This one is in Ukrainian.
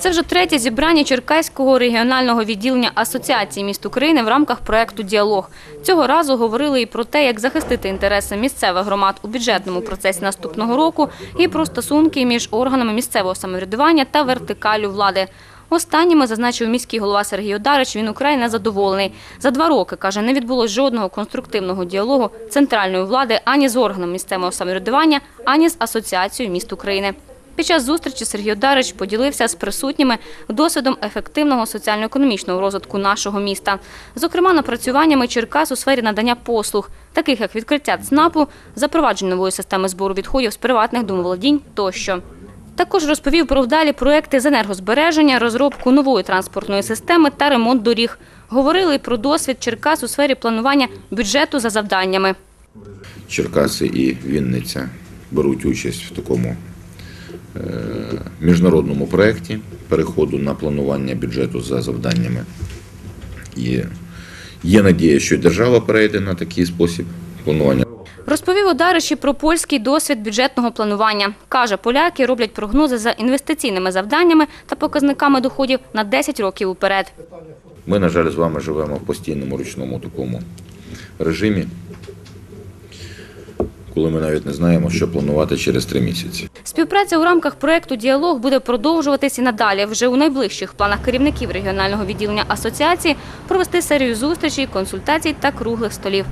Це вже третє зібрання Черкаського регіонального відділення Асоціації міст України в рамках проекту Діалог. Цього разу говорили і про те, як захистити інтереси місцевих громад у бюджетному процесі наступного року, і про стосунки між органами місцевого самоврядування та вертикалю влади. Останніми зазначив міський голова Сергій Одарич, він украй незадоволений. За два роки, каже, не відбулось жодного конструктивного діалогу центральної влади ані з органом місцевого самоврядування, ані з Асоціацією міст України. Під час зустрічі Сергій Одарич поділився з присутніми досвідом ефективного соціально-економічного розвитку нашого міста. Зокрема, напрацюваннями Черкас у сфері надання послуг, таких як відкриття ЦНАПу, запровадження нової системи збору відходів з приватних домоволодінь тощо. Також розповів про вдалі проекти з енергозбереження, розробку нової транспортної системи та ремонт доріг. Говорили про досвід Черкас у сфері планування бюджету за завданнями. Черкаси і Вінниця беруть участь в такому міжнародному проєкті переходу на планування бюджету за завданнями. І є надія, що держава перейде на такий спосіб планування. Розповів Одарич і про польський досвід бюджетного планування. Каже, поляки роблять прогнози за інвестиційними завданнями та показниками доходів на 10 років уперед. Ми, на жаль, з вами живемо в постійному ручному такому режимі, коли ми навіть не знаємо, що планувати через три місяці. Співпраця у рамках проекту Діалог буде продовжуватись і надалі. Вже у найближчих планах керівників регіонального відділення асоціації провести серію зустрічей, консультацій та круглих столів.